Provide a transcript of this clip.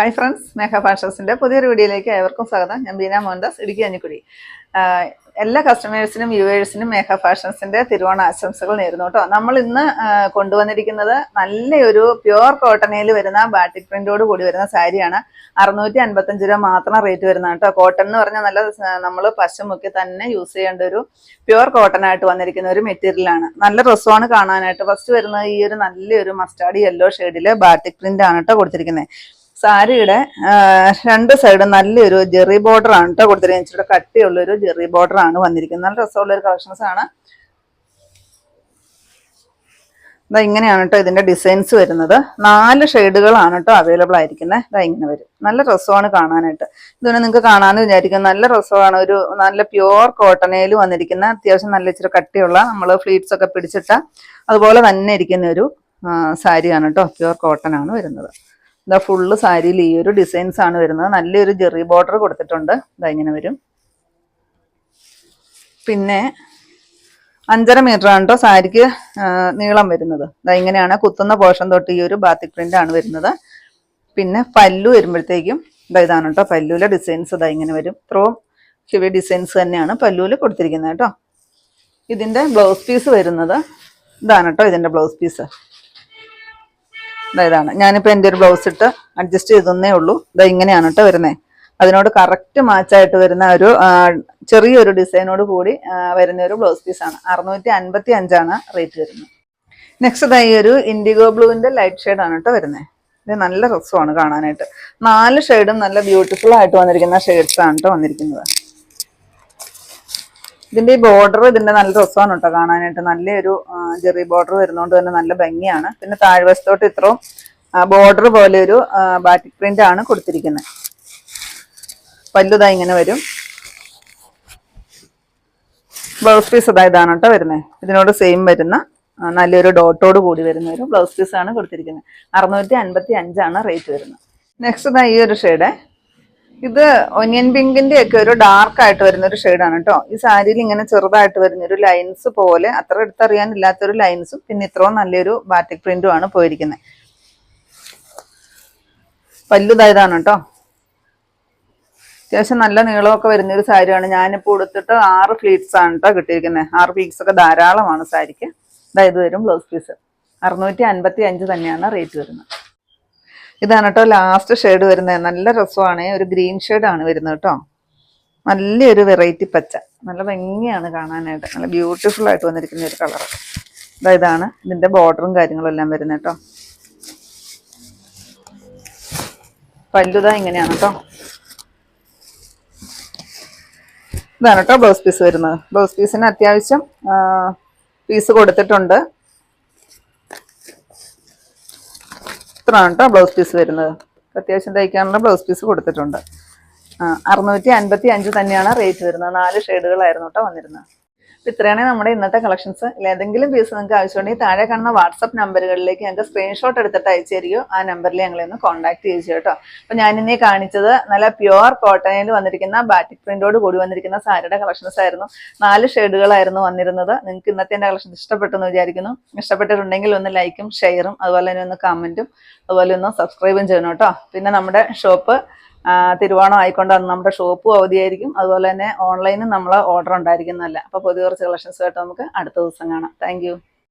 Hi friends മേഘ ഫാഷൻസിന്റെ പുതിയൊരു വീഡിയോയിലേക്ക് ഏവർക്കും സ്വാഗതം. ഞാൻ ബീന മോഹൻദാസ് ഇടുക്കി അഞ്ഞിക്കുടി. എല്ലാ കസ്റ്റമേഴ്സിനും വ്യൂവേഴ്സിനും മേഘ ഫാഷൻസിന്റെ തിരുവോണ ആശംസകൾ നേരുന്നു കേട്ടോ. നമ്മൾ ഇന്ന് കൊണ്ടുവന്നിരിക്കുന്നത് നല്ലൊരു പ്യുവർ കോട്ടണയിൽ വരുന്ന ബാറ്റിക് പ്രിന്റോട് കൂടി വരുന്ന സാരിയാണ്. അറുന്നൂറ്റി അൻപത്തഞ്ച് രൂപ മാത്രം റേറ്റ് വരുന്ന കേട്ടോ. കോട്ടൺ എന്ന് പറഞ്ഞാൽ നല്ല നമ്മൾ പശമുക്കി തന്നെ യൂസ് ചെയ്യേണ്ട ഒരു പ്യുവർ കോട്ടൺ ആയിട്ട് വന്നിരിക്കുന്ന ഒരു മെറ്റീരിയലാണ് നല്ല രസമാണ് കാണാനായിട്ട്. ഫസ്റ്റ് വരുന്നത് ഈ ഒരു നല്ലൊരു മസ്റ്റാർഡ് യെല്ലോ ഷെയ്ഡിൽ ബാറ്റിക് പ്രിന്റ് ആണ് കേട്ടോ കൊടുത്തിരിക്കുന്നത്. സാരിയുടെ രണ്ട് സൈഡും നല്ലൊരു ജെറി ബോർഡർ ആണ് കേട്ടോ കൊടുത്തിരിക്കുന്നത്. ഇച്ചിരി കട്ടിയുള്ള ഒരു ജെറി ബോർഡർ ആണ് വന്നിരിക്കുന്നത്. നല്ല രസമുള്ള ഒരു കളക്ഷൻസ് ആണ്. ഇതാ ഇങ്ങനെയാണ് കേട്ടോ ഇതിന്റെ ഡിസൈൻസ് വരുന്നത്. നാല് ഷെയ്ഡുകളാണ് കേട്ടോ അവൈലബിൾ ആയിരിക്കുന്നത് ഇതാ ഇങ്ങനെ വരും. നല്ല രസമാണ് കാണാനായിട്ട്. ഇതിനെ നിങ്ങൾക്ക് കാണാമെന്ന് വിചാരിക്കും നല്ല രസമാണ്. ഒരു നല്ല പ്യുവർ കോട്ടണയിൽ വന്നിരിക്കുന്ന അത്യാവശ്യം നല്ല ഇച്ചിരി കട്ടിയുള്ള നമ്മൾ ഫ്ലീറ്റ്സ് ഒക്കെ പിടിച്ചിട്ട അതുപോലെ തന്നെ ഇരിക്കുന്ന ഒരു സാരിയാണ് കേട്ടോ പ്യുവർ കോട്ടൺ ആണ് വരുന്നത്. ഇതാ ഫുള്ള് സാരിയിൽ ഈ ഒരു ഡിസൈൻസ് ആണ് വരുന്നത്. നല്ലൊരു ജെറി ബോർഡർ കൊടുത്തിട്ടുണ്ട്. ഇതാ ഇങ്ങനെ വരും. പിന്നെ അഞ്ചര മീറ്റർ ആണ് സാരിക്ക് നീളം വരുന്നത്. ഇതാ ഇങ്ങനെയാണ് കുത്തുന്ന പോർഷൻ തൊട്ട് ഈ ഒരു ബാത്തിക് പ്രിന്റ് ആണ് വരുന്നത്. പിന്നെ പല്ലു വരുമ്പോഴത്തേക്കും ഇതാ ഇതാണ് കേട്ടോ പല്ലുവിലെ ഡിസൈൻസ് ഇതാ ഇങ്ങനെ വരും. ഇത്രയും ഹെവി ഡിസൈൻസ് തന്നെയാണ് പല്ലുവിൽ കൊടുത്തിരിക്കുന്നത് കേട്ടോ ഇതിന്റെ ബ്ലൗസ് പീസ് വരുന്നത്. ഇതാണ് കേട്ടോ ഇതിന്റെ ബ്ലൗസ് പീസ് ഇതാണ്. ഞാനിപ്പോൾ എന്റെ ഒരു ബ്ലൗസ് ഇട്ട് അഡ്ജസ്റ്റ് ചെയ്തേ ഉള്ളൂ. ഇതാ ഇങ്ങനെയാണ് കേട്ടോ വരുന്നത് അതിനോട് കറക്റ്റ് മാച്ചായിട്ട് വരുന്ന ഒരു ചെറിയൊരു ഡിസൈനോട് കൂടി വരുന്ന ഒരു ബ്ലൗസ് പീസാണ് അറുന്നൂറ്റി അൻപത്തി അഞ്ചാണ് റേറ്റ് വരുന്നത്. നെക്സ്റ്റ് ഇതാ ഈ ഒരു ഇൻഡിഗോ ബ്ലൂവിന്റെ ലൈറ്റ് ഷെയ്ഡാണ് കേട്ടോ വരുന്നത് ഇത് നല്ല രസമാണ് കാണാനായിട്ട്. നാല് ഷെയ്ഡും നല്ല ബ്യൂട്ടിഫുൾ ആയിട്ട് വന്നിരിക്കുന്ന ഷെയ്ഡ്സ് ആണ് കേട്ടോ വന്നിരിക്കുന്നത്. ഇതിന്റെ ഈ ബോർഡർ ഇതിന്റെ നല്ല രസമാണ് കേട്ടോ കാണാനായിട്ട്. നല്ലൊരു ജെറി ബോർഡർ വരുന്നോണ്ട് തന്നെ നല്ല ഭംഗിയാണ്. പിന്നെ താഴ്വശത്തോട്ട് ഇത്രയും ബോർഡർ പോലെ ഒരു ബാറ്റിക് പ്രിന്റ് ആണ് കൊടുത്തിരിക്കുന്നത് പല്ലുതാ ഇങ്ങനെ വരും. ബ്ലൗസ് പീസ് അതാ ഇതാണ് കേട്ടോ വരുന്നത് ഇതിനോട് സെയിം വരുന്ന നല്ലൊരു ഡോട്ടോട് കൂടി വരുന്ന ഒരു ബ്ലൗസ് പീസ് ആണ് കൊടുത്തിരിക്കുന്നത് അറുന്നൂറ്റി അൻപത്തി അഞ്ചാണ് റേറ്റ് വരുന്നത് നെക്സ്റ്റ് ഈ ഒരു ഷെയ്ഡ് ഇത് ഒനിയൻ പിങ്കിന്റെ ഒക്കെ ഒരു ഡാർക്ക് ആയിട്ട് വരുന്ന ഒരു ഷെയ്ഡാണ് കേട്ടോ ഈ സാരിയിൽ ഇങ്ങനെ ചെറുതായിട്ട് വരുന്ന ഒരു ലൈൻസ് പോലെ അത്ര എടുത്തറിയാനില്ലാത്തൊരു ലൈൻസും പിന്നെ ഇത്രയും നല്ലൊരു ബാറ്റിക് പ്രിന്റും ആണ് പോയിരിക്കുന്നത് പല്ലുതായതാണ് കേട്ടോ അത്യാവശ്യം നല്ല നീളമൊക്കെ വരുന്ന ഒരു സാരിയാണ് ഞാനിപ്പോൾ ഉടുത്തിട്ട് ആറ് ഫ്ലീറ്റ്സ് ആണ് കേട്ടോ കിട്ടിയിരിക്കുന്നത് ആറ് ഫ്ലീറ്റ്സ് ഒക്കെ ധാരാളമാണ് സാരിക്ക് ഇതായത് വരും ബ്ലൗസ് പീസ് അറുന്നൂറ്റി അൻപത്തി അഞ്ച് തന്നെയാണ് റേറ്റ് വരുന്നത്. ഇതാണ് കേട്ടോ ലാസ്റ്റ് ഷെയ്ഡ് വരുന്നത്. നല്ല രസമാണ്. ഒരു ഗ്രീൻ ആണ് വരുന്നത് കേട്ടോ. നല്ലൊരു വെറൈറ്റി പച്ച. നല്ല ഭംഗിയാണ് കാണാനായിട്ട്. നല്ല ബ്യൂട്ടിഫുൾ ആയിട്ട് വന്നിരിക്കുന്ന ഒരു കളർ ഇതാ ഇതാണ്. ഇതിന്റെ ബോർഡറും കാര്യങ്ങളും എല്ലാം വരുന്നത് കേട്ടോ. പല്ലുതാ ഇങ്ങനെയാണ് കേട്ടോ. ഇതാണ് കേട്ടോ ബ്ലൗസ് പീസ് വരുന്നത്. ബ്ലൗസ് പീസിന് അത്യാവശ്യം പീസ് കൊടുത്തിട്ടുണ്ട്. ഇത്രയാണ് കേട്ടോ ബ്ലൗസ് പീസ് വരുന്നത്. അത്യാവശ്യം തയ്ക്കാനുള്ള ബ്ലൗസ് പീസ് കൊടുത്തിട്ടുണ്ട്. അറുന്നൂറ്റി അൻപത്തി അഞ്ച് തന്നെയാണ് റേറ്റ് വരുന്നത്. നാല് ഷെയ്ഡുകളായിരുന്നു കേട്ടോ വന്നിരുന്നത്. അപ്പോൾ ഇത്രയാണ് നമ്മുടെ ഇന്നത്തെ കളക്ഷൻസ് ഏതെങ്കിലും പീസ് നിങ്ങൾക്ക് ആവശ്യമുണ്ടെങ്കിൽ താഴെ കാണുന്ന വാട്സപ്പ് നമ്പറുകളിലേക്ക് ഞങ്ങൾക്ക് സ്ക്രീൻഷോട്ട് എടുത്തിട്ട് അയച്ചു തരികയോ ആ നമ്പറിൽ ഞങ്ങളെ ഒന്ന് കോൺടാക്ട് ചെയ്യിച്ചു കേട്ടോ ഞാൻ ഇന്നേ കാണിച്ചത് നല്ല പ്യുവർ കോട്ടണിൽ വന്നിരിക്കുന്ന ബാറ്റിക് പ്രിന്റോട് കൂടി വന്നിരിക്കുന്ന സാരിയുടെ കളക്ഷൻസ് ആയിരുന്നു. നാല് ഷെയ്ഡുകളായിരുന്നു വന്നിരുന്നത്. നിങ്ങൾക്ക് ഇന്നത്തെ എന്റെ കളക്ഷൻ ഇഷ്ടപ്പെട്ടെന്ന് വിചാരിക്കുന്നു. ഇഷ്ടപ്പെട്ടിട്ടുണ്ടെങ്കിൽ ഒന്ന് ലൈക്കും ഷെയറും അതുപോലെ തന്നെ ഒന്ന് കമന്റും അതുപോലെ ഒന്ന് സബ്സ്ക്രൈബും ചെയ്യണം കേട്ടോ. പിന്നെ നമ്മുടെ ഷോപ്പ് തിരുവോണം ആയിക്കൊണ്ട് അന്ന് നമ്മുടെ ഷോപ്പും അവധിയായിരിക്കും. അതുപോലെ തന്നെ ഓൺലൈനും നമ്മൾ ഓർഡർ ഉണ്ടായിരിക്കുന്നതല്ല അപ്പോൾ പുതിയ കുറച്ച് കളക്ഷൻസ് കേട്ടോ നമുക്ക് അടുത്ത ദിവസം കാണാം. താങ്ക്